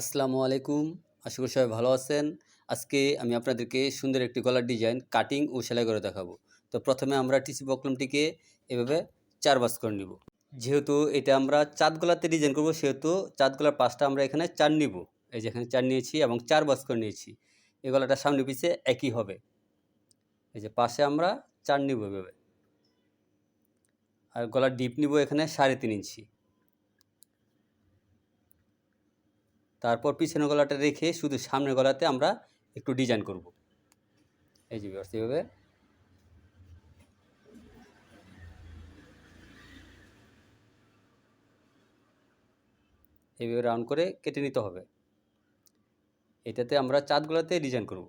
আসসালামু আলাইকুম। আশা করি সবাই ভালো আছেন। আজকে আমি আপনাদেরকে সুন্দর একটি গলার ডিজাইন কাটিং ও সেলাই করে দেখাবো। তো প্রথমে আমরা টিসি বকলমটিকে এভাবে চার বাস করে নিব। যেহেতু এটা আমরা চাঁদ গলাতে ডিজাইন করব, সেহেতু চাঁদ গলার পাঁচটা আমরা এখানে চার নিব। এই যে এখানে চার নিয়েছি এবং চার বাস করে নিয়েছি। এই গলাটা সামনে পিছে একই হবে। এই যে পাশে আমরা চার নিব এভাবে। আর গলার ডিপ নিব এখানে সাড়ে তিন ইঞ্চি। তারপর পিছনের গলাটা রেখে শুধু সামনের গলাতে আমরা একটু ডিজাইন করব। এই যে বিভার্স এইভাবে। এইভাবে রাউন্ড করে কেটে নিতে হবে। এটাতে আমরা চাঁদগুলোতে ডিজাইন করব।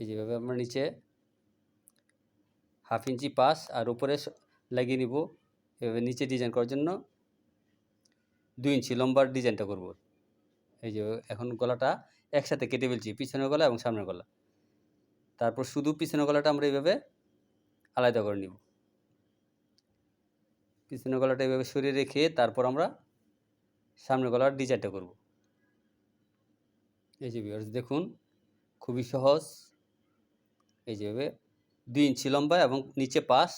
এই যেভাবে আমরা নিচে হাফ ইঞ্চি পাস আর উপরে লাগিয়ে নিব। এভাবে নিচে ডিজাইন করার জন্য দুই ইঞ্চি লম্বার ডিজাইনটা করব। এই যে এখন গলাটা একসাথে কেটে ফেলছি, পিছনের গলা এবং সামনের গলা। তারপর শুধু পিছনের গলাটা আমরা এইভাবে আলাদা করে নিব। পিছনের গলাটা এইভাবে সরিয়ে রেখে তারপর আমরা সামনের গলার ডিজাইনটা করব। এই যে ভিউয়ার্স দেখুন, খুবই সহজ। এই যেভাবে দুই ইঞ্চি লম্বা এবং নিচে পাশ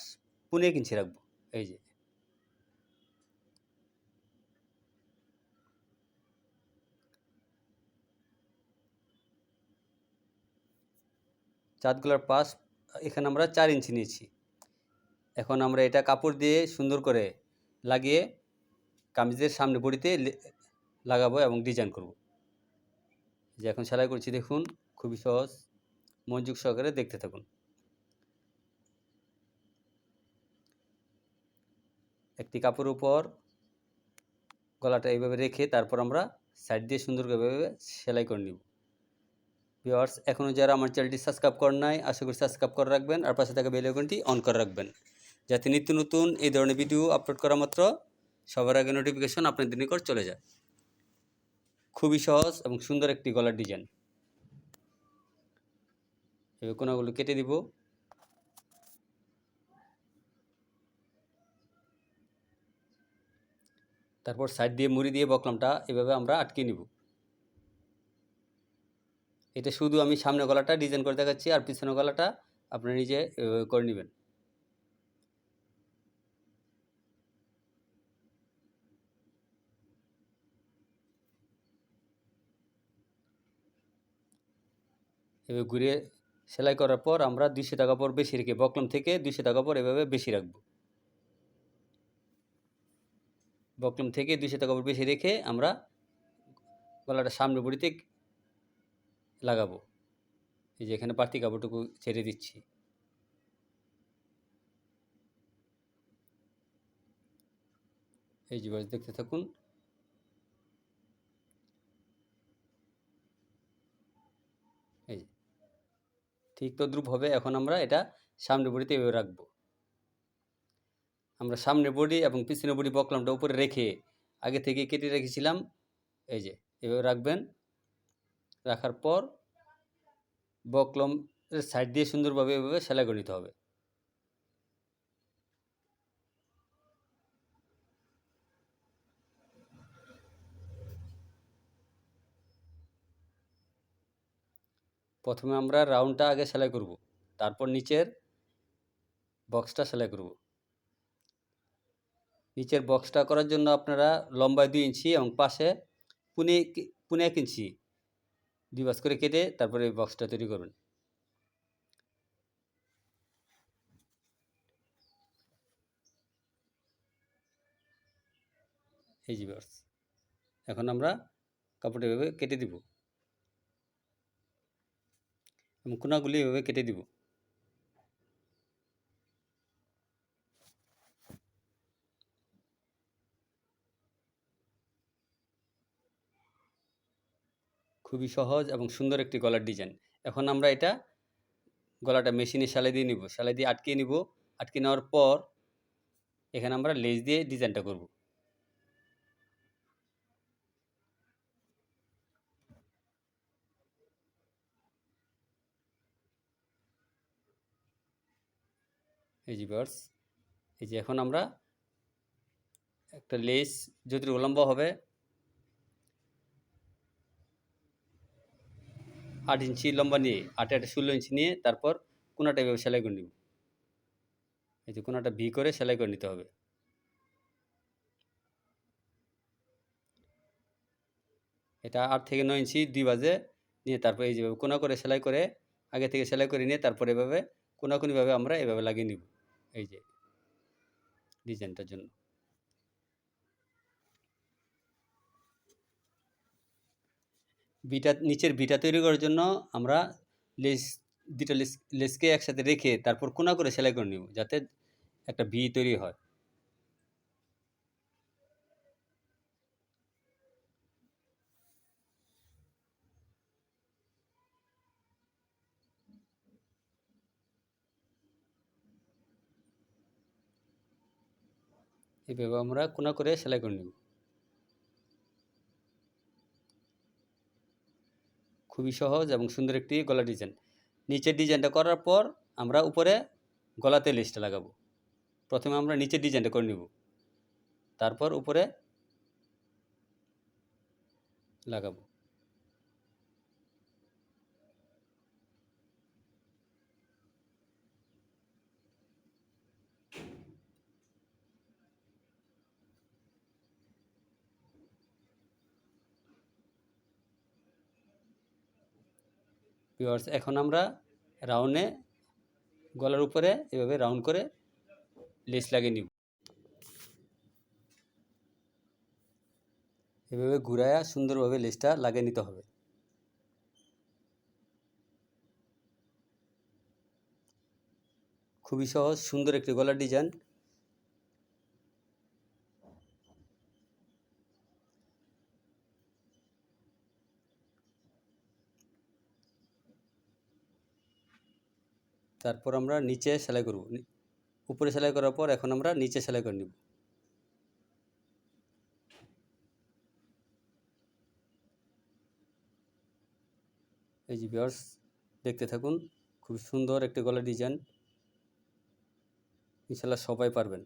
পুনে এক ইঞ্চি রাখব। এই যে। চাঁদগুলার পাশ এখানে আমরা চার ইঞ্চি নিয়েছি। এখন আমরা এটা কাপড় দিয়ে সুন্দর করে লাগিয়ে কামিজের সামনে বড়িতে লাগাবো এবং ডিজাইন করব। যে এখন সেলাই করছি, দেখুন, খুবই সহজ। মনোযোগ সহকারে দেখতে থাকুন। একটি কাপড়ের উপর গলাটা এইভাবে রেখে তারপর আমরা সাইড দিয়ে সুন্দর করে এভাবে সেলাই করে নিব। ভিওয়ার্স এখনও যারা আমার চ্যানেলটি সাবস্ক্রাইব করেন নাই, আশা করি সাবস্ক্রাইব করে রাখবেন আর পাশে থাকা বেল অন করে রাখবেন। যাতে নিত্য নতুন এই ধরনের ভিডিও আপলোড করা মাত্র সবার আগে নোটিফিকেশন আপনাদের নিকট চলে যায়। খুবই সহজ এবং সুন্দর একটি গলার ডিজাইন এবার কোনাগুলো কেটে দিব। তারপর সাইড দিয়ে মুড়ি দিয়ে বকলামটা এভাবে আমরা আটকে নিব। এটা শুধু আমি সামনে গলাটা ডিজাইন করে দেখাচ্ছি আর পিছনে গলাটা আপনি নিজে করে নেবেন। এভাবে ঘুরিয়ে সেলাই করার পর আমরা দুইশো টাকা পর বেশি রেখে বকলাম থেকে দুইশো টাকা পর এভাবে বেশি রাখব। বকলাম থেকে দুইশো টাকা পর বেশি রেখে আমরা গলাটা সামনে বড়িতে লাগাবো। এই যে এখানে বাড়তি কাপড়টুকু ছেড়ে দিচ্ছি। এই যে দেখতে থাকুন। এই। ঠিক তদ্রুপ হবে, এখন আমরা এটা সামনে বডিতে এভাবে রাখব। আমরা সামনে বডি এবং পিছনে বডি বকলামটা উপরে রেখে আগে থেকে কেটে রেখেছিলাম। এই যে, এভাবে রাখবেন। রাখার পর বকলম সাইড দিয়ে সুন্দরভাবে এভাবে সেলাই করে নিতে হবে। প্রথমে আমরা রাউন্ডটা আগে সেলাই করব। তারপর নিচের বক্সটা সেলাই করব। নিচের বক্সটা করার জন্য আপনারা লম্বায় দুই ইঞ্চি এবং পাশে পুনে পুনে এক ইঞ্চি দুই বাস করে কেটে তারপরে এই বক্সটা তৈরি করবেন। এই যে বাস এখন আমরা কাপড়টা এভাবে কেটে দিব। এবং কোনাগুলি এভাবে কেটে দিব। খুবই সহজ এবং সুন্দর একটি গলার ডিজাইন। এখন আমরা এটা গলাটা মেশিনে সেলাই দিয়ে নিব। সেলাই দিয়ে আটকে নিব। আটকে নেওয়ার পর এখানে আমরা লেজ দিয়ে ডিজাইনটা করব। এই যে বার্স এই যে এখন আমরা একটা লেস যদি উলম্ব হবে আট ইঞ্চি লম্বা নিয়ে, আটে আটে ষোলো ইঞ্চি নিয়ে তারপর কোনাটা এভাবে সেলাই করে নিব। এই যে কোনাটা ভি করে সেলাই করে নিতে হবে। এটা আট থেকে নয় ইঞ্চি, দুই বাজে, নিয়ে তারপর এই যেভাবে কোনা করে সেলাই করে, আগে থেকে সেলাই করে নিয়ে তারপর এভাবে কোনাকুনিভাবে আমরা এভাবে লাগিয়ে নিব। এই যে ডিজাইনটার জন্য। বিটা নিচের বিটা তৈরি করার জন্য আমরা লেস দুটা লেস, লেসকে একসাথে রেখে তারপর কোনা করে সেলাই করে নিব, যাতে একটা ভি তৈরি হয়। এভাবে আমরা কোনা করে সেলাই করে নিব। খুবই সহজ এবং সুন্দর একটি গলা ডিজাইন নিচের ডিজাইনটা করার পর আমরা উপরে গলাতে লেসটা লাগাবো। প্রথমে আমরা নিচের ডিজাইনটা করে নিব। তারপর উপরে লাগাবো। ভিউয়ার্স এখন আমরা রাউন্ডে গলার উপরে এভাবে রাউন্ড করে লেস লাগিয়ে নিব। এভাবে ঘুরায়া সুন্দরভাবে লেসটা লাগিয়ে নিতে হবে। খুবই সহজ, সুন্দর একটি গলার ডিজাইন তারপর আমরা নিচে সেলাই করব। উপরে সেলাই করার পর এখন আমরা নিচে সেলাই করে নিব। এই যে ভিউয়ার্স দেখতে থাকুন, খুব সুন্দর একটি গলার ডিজাইন ইনশাল্লাহ সবাই পারবেন।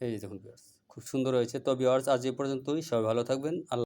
এই যে দেখুন ভিউয়ার্স খুব সুন্দর হয়েছে। তো ভিউয়ার্স আজ এ পর্যন্তই। সবাই ভালো থাকবেন। আল্লাহ